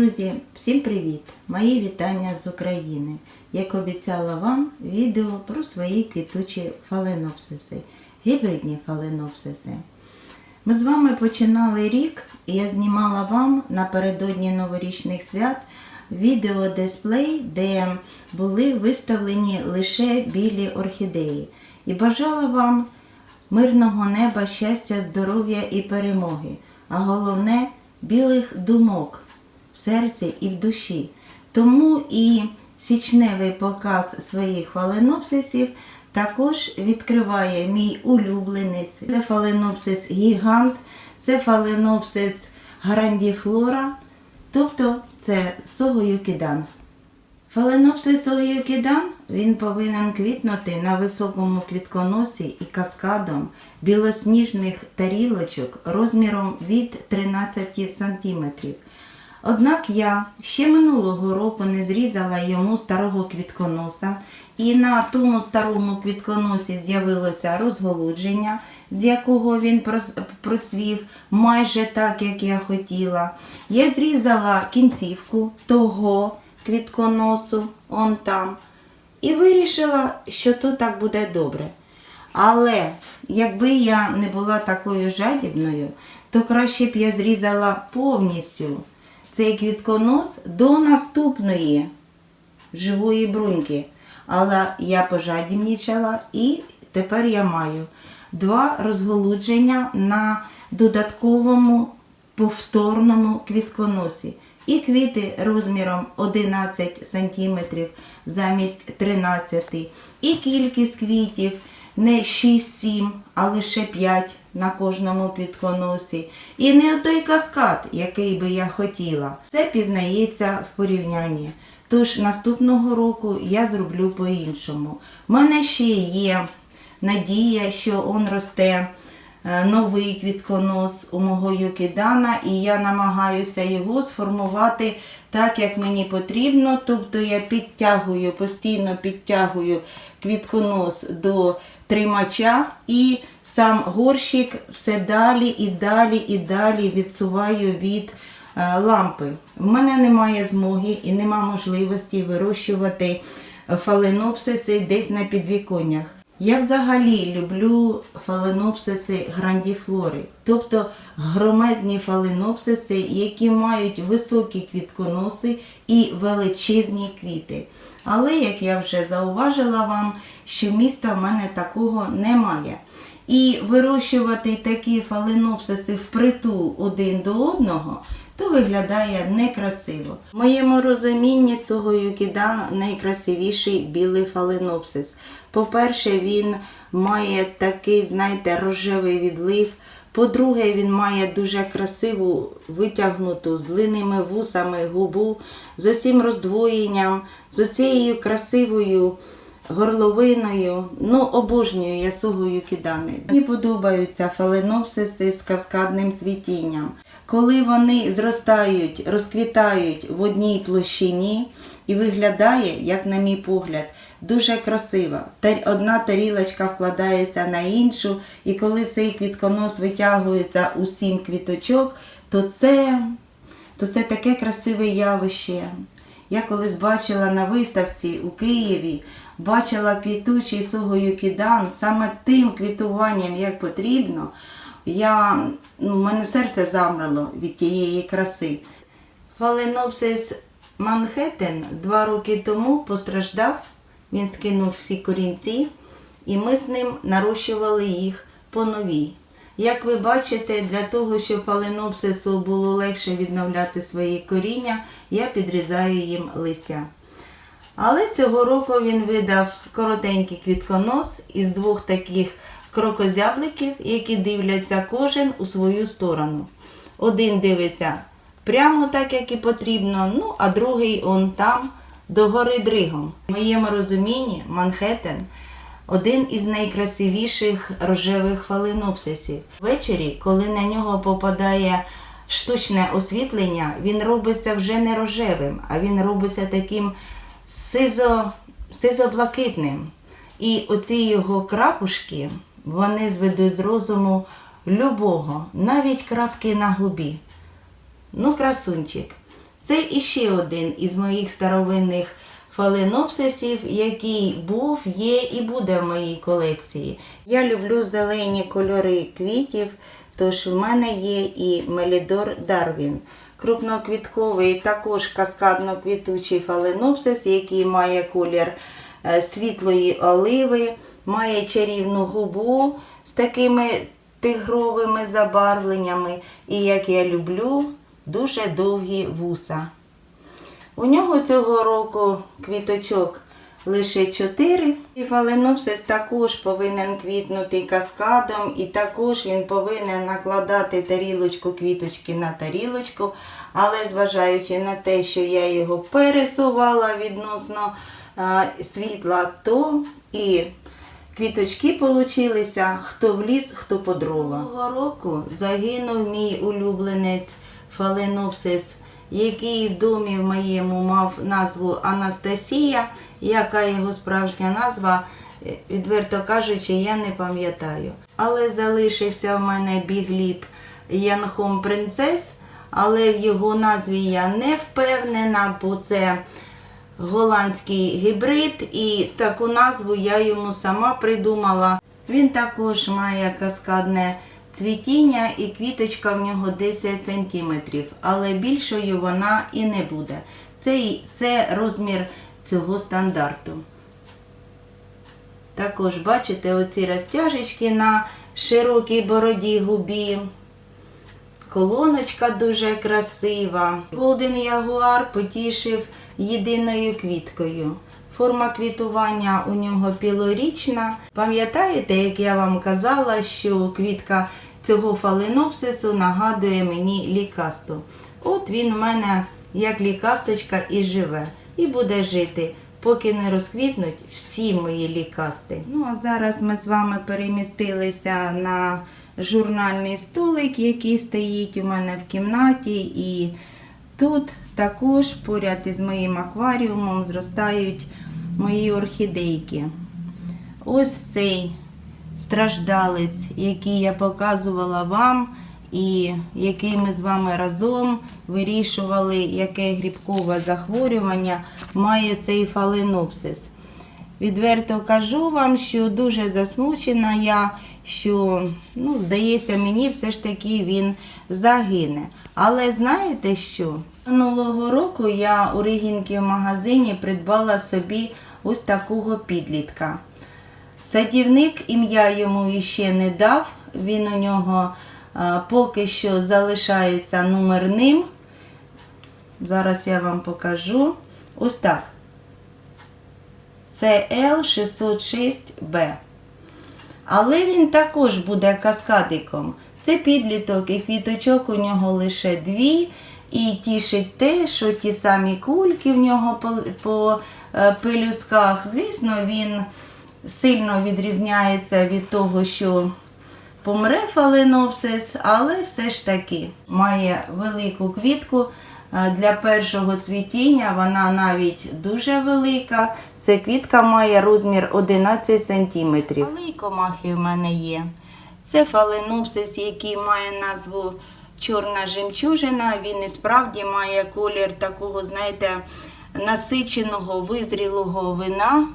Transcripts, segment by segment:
Друзі, всім привіт! Мої вітання з України. Як обіцяла вам, відео про свої квітучі фаленопсиси, гібридні фаленопсиси. Ми з вами починали рік, і я знімала вам напередодні новорічних свят відеодисплей, де були виставлені лише білі орхідеї. І бажала вам мирного неба, щастя, здоров'я і перемоги, а головне білих думок серці і в душі. Тому і січневий показ своїх фаленопсисів також відкриває мій улюбленець. Це фаленопсис гігант, це фаленопсис грандіфлора, тобто це согоюкідан. Фаленопсис огіокідан він повинен квітнути на високому квітконосі і каскадом білосніжних тарілочок розміром від 13 см. Однак я ще минулого року не зрізала йому старого квітконоса, і на тому старому квітконосі з'явилося розголудження, з якого він процвів майже так, як я хотіла. Я зрізала кінцівку того квітконосу, он там, і вирішила, що то так буде добре. Але якби я не була такою жадібною, то краще б я зрізала повністю цей квітконос до наступної живої бруньки. Але я пожадібнічала і тепер я маю два розголудження на додатковому повторному квітконосі. І квіти розміром 11 см замість 13 І кількість квітів не 6-7, а лише 5 на кожному квітконосі. І не той каскад, який би я хотіла. Це пізнається в порівнянні. Тож наступного року я зроблю по-іншому. У мене ще є надія, що он росте е, новий квітконос у мого Юкідана, і я намагаюся його сформувати так, як мені потрібно. Тобто я підтягую, постійно підтягую квітконос до тримача і сам горщик все далі і далі і далі відсуваю від е, лампи. В мене немає змоги і немає можливості вирощувати фаленопсиси десь на підвіконнях. Я взагалі люблю фаленопсиси грандіфлори, тобто громадні фаленопсиси, які мають високі квітконоси і величезні квіти. Але, як я вже зауважила вам, що міста в мене такого немає. І вирощувати такі фаленопсиси впритул один до одного, то виглядає некрасиво. В моєму розумінні Сугоюкідан найкрасивіший білий фаленопсис. По-перше, він має такий, знаєте, рожевий відлив. По-друге, він має дуже красиву витягнуту з длинними вусами губу, з оцім роздвоєнням, з оцією красивою горловиною. Ну, обожнюю я сугою кидани. Мені подобаються фаленопсиси з каскадним цвітінням. Коли вони зростають, розквітають в одній площині і виглядає, як на мій погляд, дуже красиво. Одна тарілочка вкладається на іншу, і коли цей квітконос витягується у сім квіточок, то це, то це таке красиве явище. Я колись бачила на виставці у Києві, бачила квітучий сугоюкідан саме тим квітуванням, як потрібно. Я, ну, мене серце замрало від тієї краси. Фаленопсис Манхеттен два роки тому постраждав, він скинув всі корінці, і ми з ним нарощували їх по новій. Як ви бачите, для того, щоб фаленопсису було легше відновляти свої коріння, я підрізаю їм листя. Але цього року він видав коротенький квітконос із двох таких крокозябликів, які дивляться кожен у свою сторону. Один дивиться прямо так, як і потрібно, ну а другий он там, догори дригом. В моєму розумінні Манхеттен один із найкрасивіших рожевих фаленопсисів. Ввечері, коли на нього попадає штучне освітлення, він робиться вже не рожевим, а він робиться таким сизо, сизо-блакитним. І оці його крапушки, вони зведуть з розуму любого, навіть крапки на губі. Ну, красунчик. Це іще один із моїх старовинних фаленопсисів, який був, є і буде в моїй колекції. Я люблю зелені кольори квітів, тож в мене є і Мелідор Дарвін. Крупноквітковий, також каскадно-квітучий фаленопсис, який має колір е, світлої оливи, має чарівну губу з такими тигровими забарвленнями. І, як я люблю, дуже довгі вуса. У нього цього року квіточок лише 4. І фаленопсис також повинен квітнути каскадом, і також він повинен накладати тарілочку квіточки на тарілочку. Але зважаючи на те, що я його пересувала відносно а, світла, то і квіточки получилися, хто в ліс, хто по дрова. Цього року загинув мій улюбленець фаленопсис, який в домі в моєму мав назву Анастасія, яка його справжня назва, е, відверто кажучи, я не пам'ятаю. Але залишився в мене бігліп Янхом Принцес, але в його назві я не впевнена, бо це голландський гібрид, і таку назву я йому сама придумала. Він також має каскадне цвітіння і квіточка в нього 10 см, але більшою вона і не буде. Це, це розмір цього стандарту. Також бачите оці розтяжечки на широкій бороді губі. Колоночка дуже красива. Голден Ягуар потішив єдиною квіткою. Форма квітування у нього пілорічна. Пам'ятаєте, як я вам казала, що квітка цього фаленопсису нагадує мені лікасту. От він в мене як лікасточка і живе, і буде жити, поки не розквітнуть всі мої лікасти. Ну а зараз ми з вами перемістилися на журнальний столик, який стоїть у мене в кімнаті, і тут також поряд із моїм акваріумом зростають мої орхідейки. Ось цей страждалець, який я показувала вам, і який ми з вами разом вирішували, яке грибкове захворювання має цей фаленопсис. Відверто кажу вам, що дуже засмучена я, що, ну, здається, мені все ж таки він загине. Але знаєте що? Минулого року я у Ригінки в магазині придбала собі ось такого підлітка. Садівник ім'я йому іще не дав, він у нього а, поки що залишається номерним. Зараз я вам покажу. Ось так. Це L606B. Але він також буде каскадиком. Це підліток і квіточок у нього лише дві. І тішить те, що ті самі кульки в нього по, по е, пелюсках. Звісно, він сильно відрізняється від того, що помре фаленопсис, але все ж таки має велику квітку. Е, Для першого цвітіння вона навіть дуже велика. Ця квітка має розмір 11 см. Але й комахи в мене є. Це фаленопсис, який має назву чорна жемчужина. Він і справді має колір такого, знаєте, насиченого визрілого вина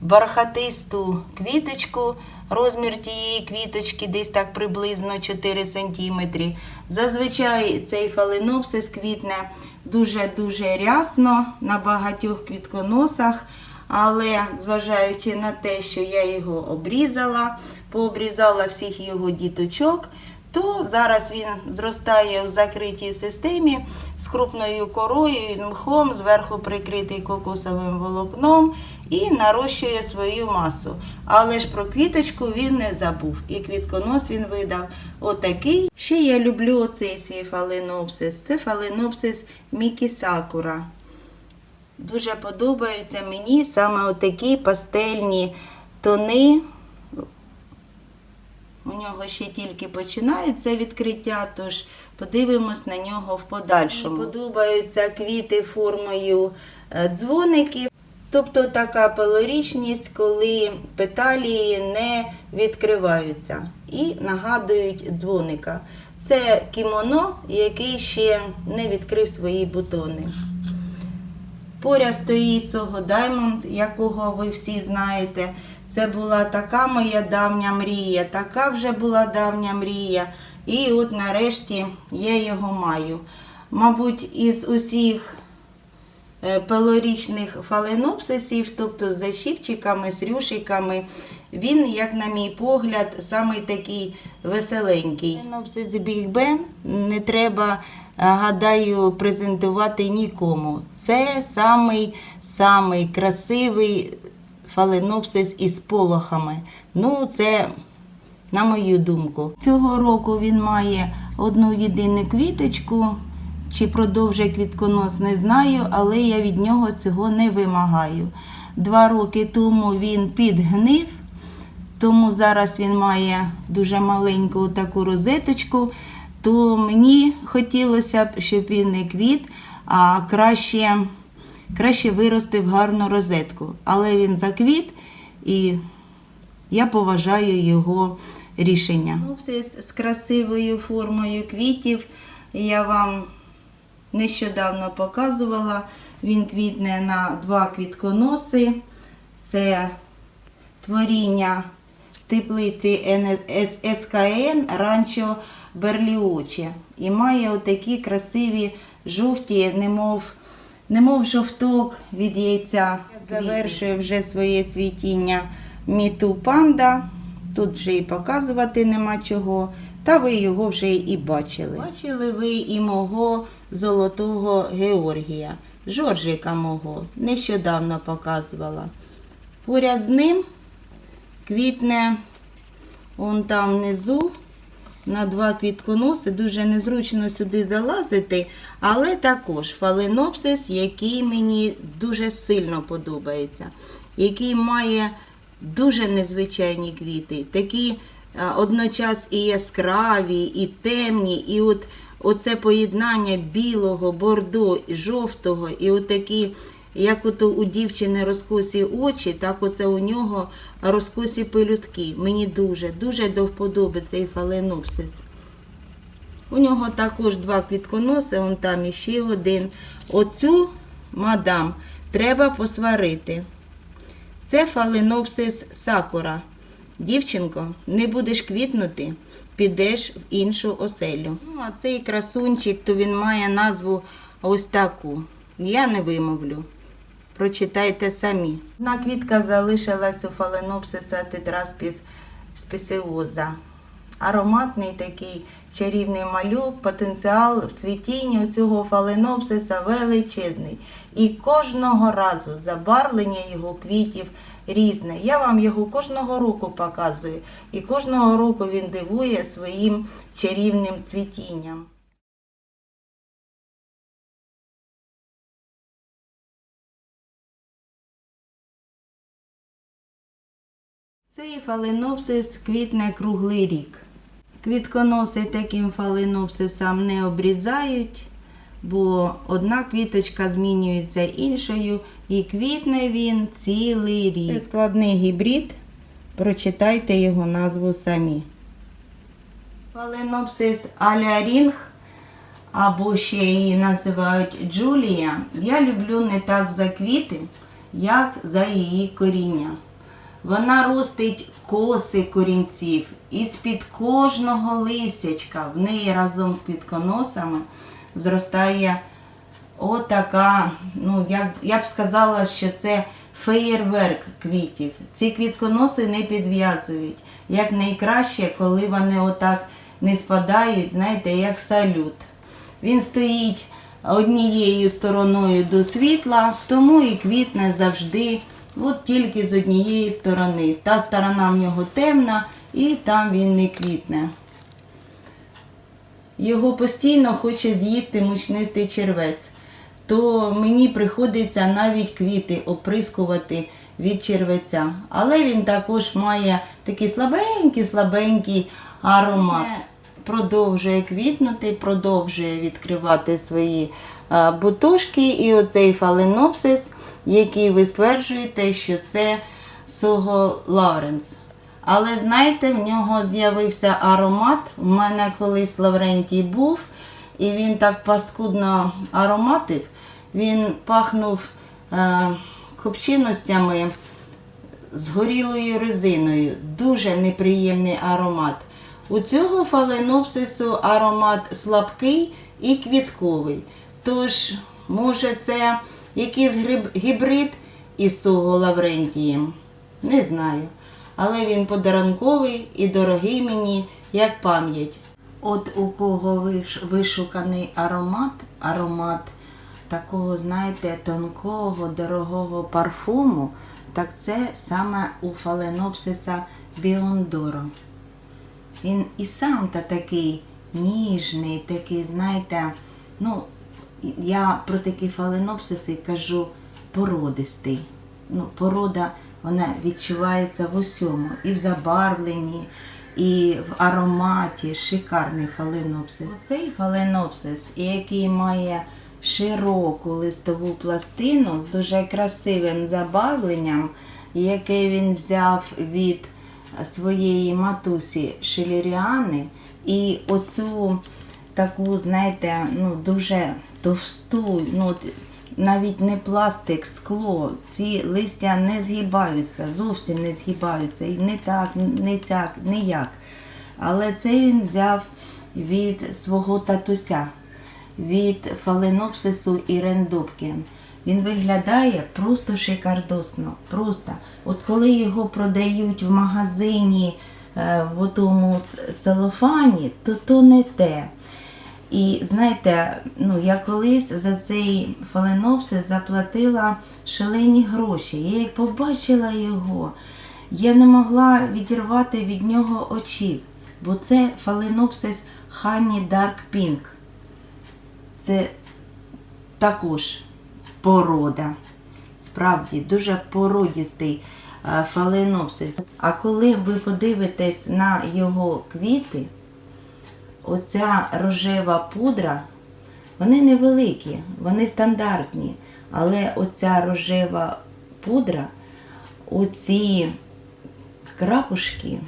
бархатисту квіточку. Розмір тієї квіточки десь так приблизно 4 см. Зазвичай цей фаленопсис квітне дуже-дуже рясно на багатьох квітконосах, але зважаючи на те, що я його обрізала, пообрізала всіх його діточок, то зараз він зростає в закритій системі з крупною корою з мхом, зверху прикритий кокосовим волокном і нарощує свою масу. Але ж про квіточку він не забув. І квітконос він видав отакий. Ще я люблю оцей свій фаленопсис. Це фаленопсис Мікі Сакура. Дуже подобаються мені саме отакі пастельні тони. У нього ще тільки починається відкриття, тож подивимось на нього в подальшому. Подобаються квіти формою е, дзвоників. Тобто така пелорічність, коли петалії не відкриваються і нагадують дзвоника. Це кімоно, який ще не відкрив свої бутони. Поряд стоїть Сого Даймонд, якого ви всі знаєте. Це була така моя давня мрія, така вже була давня мрія. І от нарешті я його маю. Мабуть, із усіх е, пелорічних фаленопсисів, тобто з защіпчиками, з рюшиками, він, як на мій погляд, самий такий веселенький. Фаленопсис Big Ben не треба, е, гадаю, презентувати нікому. Це самий, самий красивий фаленопсис із полохами. Ну, це на мою думку. Цього року він має одну єдину квіточку. Чи продовжує квітконос, не знаю, але я від нього цього не вимагаю. Два роки тому він підгнив, тому зараз він має дуже маленьку таку розеточку. То мені хотілося б, щоб він не квіт, а краще, краще виростив гарну розетку. Але він заквіт і я поважаю його рішення. Ну, все з красивою формою квітів я вам нещодавно показувала. Він квітне на два квітконоси. Це творіння теплиці СКН Ранчо Берліоче. І має отакі красиві жовті, немов, немов жовток від яйця. Завершує вже своє цвітіння міту панда. Тут вже і показувати нема чого. Та ви його вже і бачили. Бачили ви і мого золотого Георгія, Жоржика мого, нещодавно показувала. Поряд з ним квітне он там внизу на два квітконоси. Дуже незручно сюди залазити, але також фаленопсис, який мені дуже сильно подобається, який має дуже незвичайні квіти, такі а, одночас і яскраві, і темні, і от оце поєднання білого, бордо, жовтого, і отакі, як ото у дівчини розкосі очі, так оце у нього розкосі пелюстки. Мені дуже, дуже до вподоби цей фаленопсис. У нього також два квітконоси, он там іще один. Оцю мадам треба посварити. Це фаленопсис сакура. Дівчинко, не будеш квітнути, підеш в іншу оселю. Ну, а цей красунчик, то він має назву ось таку. Я не вимовлю. Прочитайте самі. Одна квітка залишилась у фаленопсиса тетраспіс спесіоза. Ароматний такий чарівний малюк, потенціал в цвітінні у цього фаленопсиса величезний. І кожного разу забарвлення його квітів різне. Я вам його кожного року показую. І кожного року він дивує своїм чарівним цвітінням. Цей фаленопсис квітне круглий рік. Квітконоси таким фаленопсисам не обрізають, бо одна квіточка змінюється іншою, і квітне він цілий рік. Це складний гібрид. Прочитайте його назву самі. Фаленопсис алярінг, або ще її називають Джулія. Я люблю не так за квіти, як за її коріння. Вона ростить коси корінців, і з-під кожного лисячка в неї разом з квітконосами зростає отака, ну я, б- я б сказала, що це феєрверк квітів. Ці квітконоси не підв'язують. Як найкраще, коли вони отак не спадають, знаєте, як салют. Він стоїть однією стороною до світла, тому і квітне завжди, от тільки з однієї сторони. Та сторона в нього темна, і там він не квітне. Його постійно хоче з'їсти мучнистий червець, то мені приходиться навіть квіти оприскувати від червеця. Але він також має такий слабенький, слабенький аромат. Продовжує квітнути, продовжує відкривати свої а, бутушки. І оцей фаленопсис, який ви стверджуєте, що це Сого Лавренс. Але знаєте, в нього з'явився аромат. У мене колись Лаврентій був, і він так паскудно ароматив. Він пахнув е, копченостями з горілою резиною. Дуже неприємний аромат. У цього фаленопсису аромат слабкий і квітковий. Тож, може, це якийсь гібрид із суго Лаврентієм? Не знаю. Але він подарунковий і дорогий мені, як пам'ять. От у кого вишуканий аромат, аромат такого, знаєте, тонкого, дорогого парфуму, так це саме у фаленопсиса Біондоро. Він і сам та такий ніжний, такий, знаєте, ну, я про такі фаленопсиси кажу породистий. Ну, порода вона відчувається в усьому, і в забарвленні, і в ароматі. Шикарний фаленопсис. Цей фаленопсис, який має широку листову пластину з дуже красивим забарвленням, яке він взяв від своєї матусі Шеліріани, і оцю таку, знаєте, ну дуже товсту, ну навіть не пластик, скло. Ці листя не згибаються, зовсім не згибаються. І не так, не цяк, ніяк. Але це він взяв від свого татуся, від фаленопсису Ірен Добкін. Він виглядає просто шикардосно. Просто. От коли його продають в магазині е, в тому целофані, то то не те. І знаєте, ну я колись за цей фаленопсис заплатила шалені гроші. Я як побачила його, я не могла відірвати від нього очів, бо це фаленопсис Honey Dark Pink. Це також порода. Справді дуже породістий е, фаленопсис. А коли ви подивитесь на його квіти, оця рожева пудра, вони невеликі, вони стандартні. Але оця рожева пудра, оці крапушки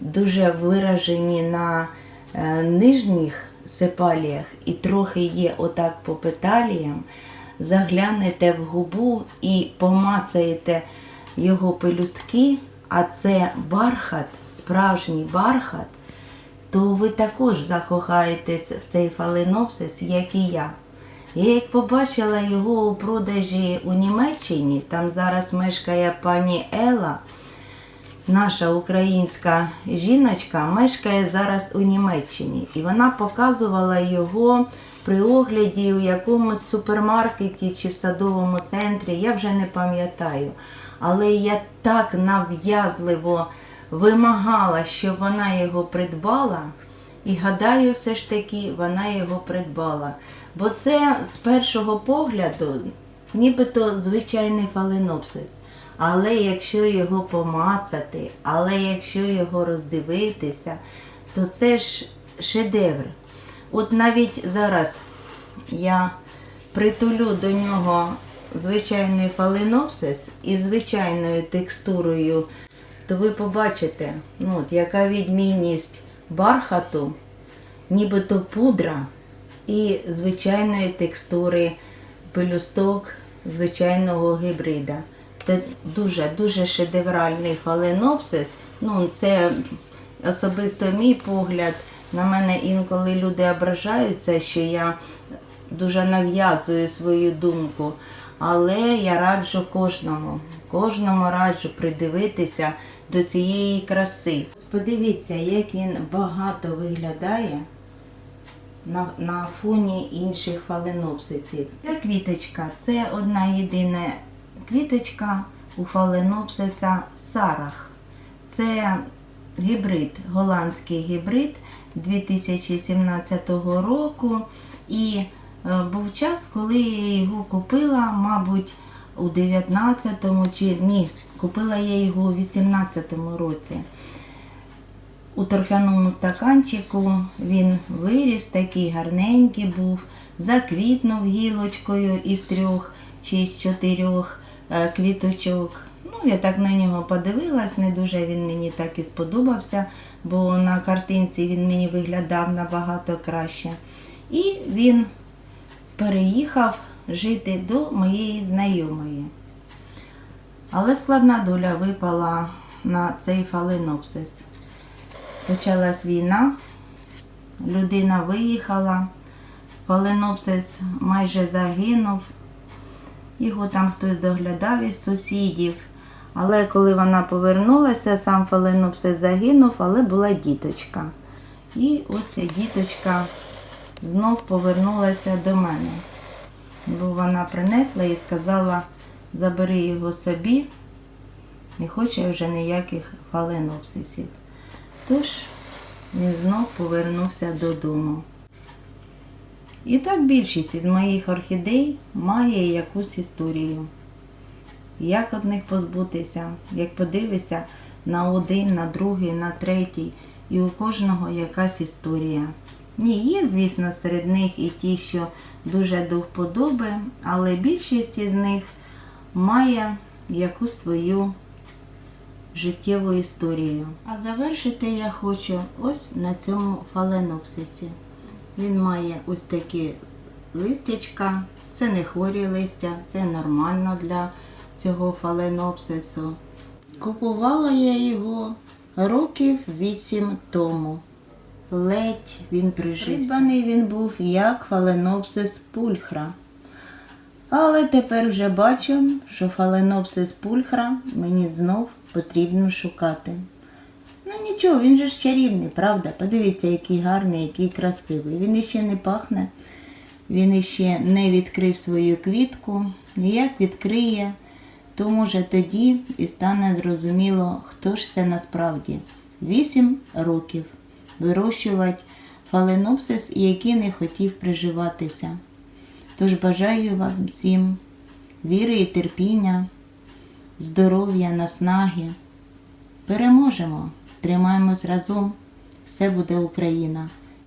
дуже виражені на е, нижніх сепаліях і трохи є отак по петаліям, заглянете в губу і помацаєте його пелюстки, а це бархат, справжній бархат, то ви також закохаєтесь в цей фаленопсис, як і я. Я як побачила його у продажі у Німеччині, там зараз мешкає пані Ела, наша українська жіночка мешкає зараз у Німеччині, і вона показувала його при огляді у якомусь супермаркеті чи в садовому центрі, я вже не пам'ятаю. Але я так нав'язливо вимагала, щоб вона його придбала. І гадаю, все ж таки вона його придбала. Бо це з першого погляду нібито звичайний фаленопсис. Але якщо його помацати, але якщо його роздивитися, то це ж шедевр. От навіть зараз я притулю до нього звичайний фаленопсис із звичайною текстурою, то ви побачите, ну, от, яка відмінність бархату, нібито пудра і звичайної текстури пелюсток звичайного гібрида. Це дуже дуже шедевральний фаленопсис. Ну, це особисто мій погляд. На мене інколи люди ображаються, що я дуже нав'язую свою думку. Але я раджу кожному, кожному раджу придивитися до цієї краси. Подивіться, як він багато виглядає на, на фоні інших фаленопсисів. Це квіточка, це одна єдина квіточка у фаленопсиса Сарах. Це гібрид, голландський гібрид 2017 року. І е, був час, коли я його купила, мабуть, у 19-му чи ні, купила я його у 18-му році. У торфяному стаканчику він виріс, такий гарненький був, заквітнув гілочкою із трьох чи з чотирьох е, квіточок. Ну, я так на нього подивилась, не дуже він мені так і сподобався, бо на картинці він мені виглядав набагато краще. І він переїхав жити до моєї знайомої. Але складна доля випала на цей фаленопсис. Почалась війна, людина виїхала, фаленопсис майже загинув. Його там хтось доглядав із сусідів. Але коли вона повернулася, сам фаленопсис загинув, але була діточка. І ось ця діточка знов повернулася до мене. Бо вона принесла і сказала, забери його собі, не хоче вже ніяких фаленопсисів. Тож він знов повернувся додому. І так більшість із моїх орхідей має якусь історію. Як від них позбутися, як подивишся на один, на другий, на третій, і у кожного якась історія. Ні, є, звісно, серед них і ті, що дуже до вподоби, але більшість із них має якусь свою життєву історію. А завершити я хочу ось на цьому фаленопсисі. Він має ось такі листячка. Це не хворі листя, це нормально для цього фаленопсису. Купувала я його років вісім тому. Ледь він прижився. Придбаний він був як фаленопсис пульхра. Але тепер вже бачу, що фаленопсис пульхра мені знов потрібно шукати. Ну нічого, він же ж чарівний, правда? Подивіться, який гарний, який красивий. Він іще не пахне, він іще не відкрив свою квітку. Як відкриє, то може тоді і стане зрозуміло, хто ж це насправді. Вісім років вирощувати фаленопсис, який не хотів приживатися. Тож бажаю вам всім віри і терпіння, здоров'я, наснаги. Переможемо, тримаємось разом, все буде Україна.